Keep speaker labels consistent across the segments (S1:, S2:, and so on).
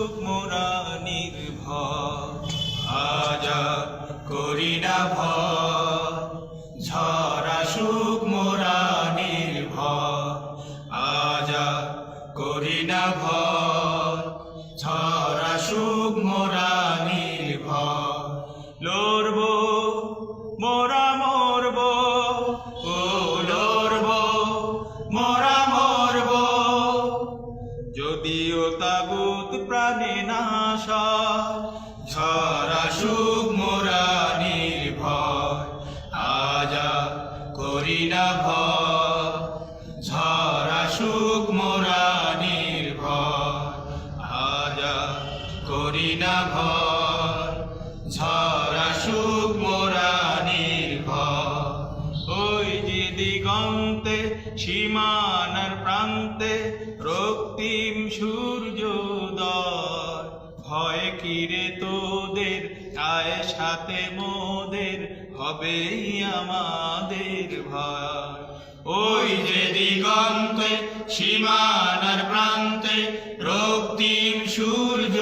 S1: মোরা নির্ভর। আজা করি না ভয়। ঝরা সুখ মোরা নির্ভর। আজা করি না ভয়। ঝরা সুখ মোরা নির্ভর। লড়ব ঝরা সুখ মোরা নির্ভয় আজা করি ভয় ঝরা সুখ মোরা নির্ভয় আজা করি ভয় ঝরা সুখ মোরা নির্ভয় ওই দিগন্তে, সীমানার প্রান্তে রক্তিম সূর্যোদয়। ভয় কিরে তোদের আয় সাথে মোদের, হবেই আমাদের ভয়। ওই যে দিগন্তে, সীমানার প্রান্তে রক্তিম সূর্য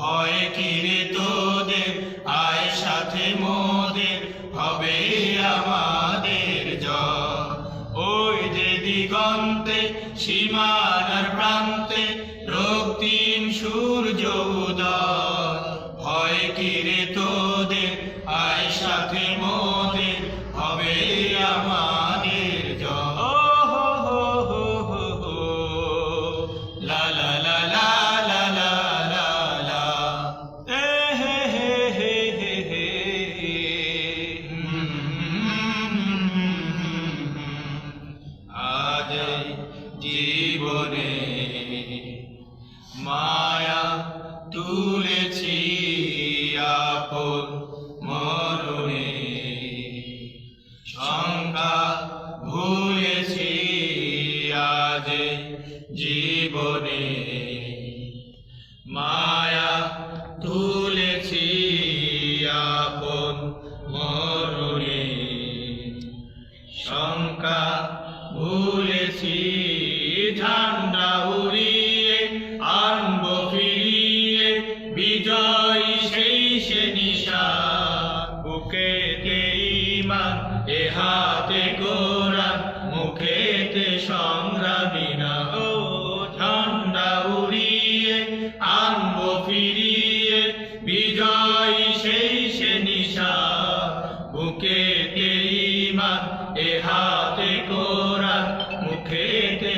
S1: হয় কিরে তোদের, আয় সাথে মোদের হবে আমাদের জয়। ওই যে দিগন্তে, সীমানার প্রান্তে রক্তিম সূর্য উদয়। হয় কিরে তোদের আয় সাথে জীবনে মায়া তুলেছি আপন মরণে। শঙ্কা ভুলেছি, ঝান্ডা উড়িয়ে আনব ফিরিয়ে, বিজয় সেই সে নিশা। বুকেতে ইমান এ হাতে মুখেতে সংগ্রামী।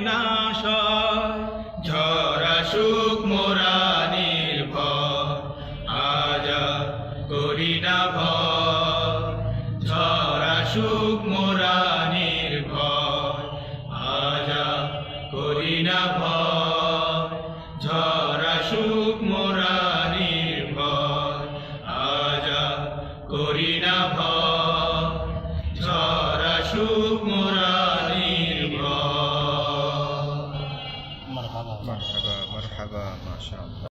S1: নাশ হয়, ঝরা সুখ মোরা নির্ভর। আজা করি না ঝরা সুখ মোরা নির্ভর। আজা করি না ভয়। ঝরা সুখ মোরা করি না ঝরা সুখ মোরা
S2: هذا ما شاء الله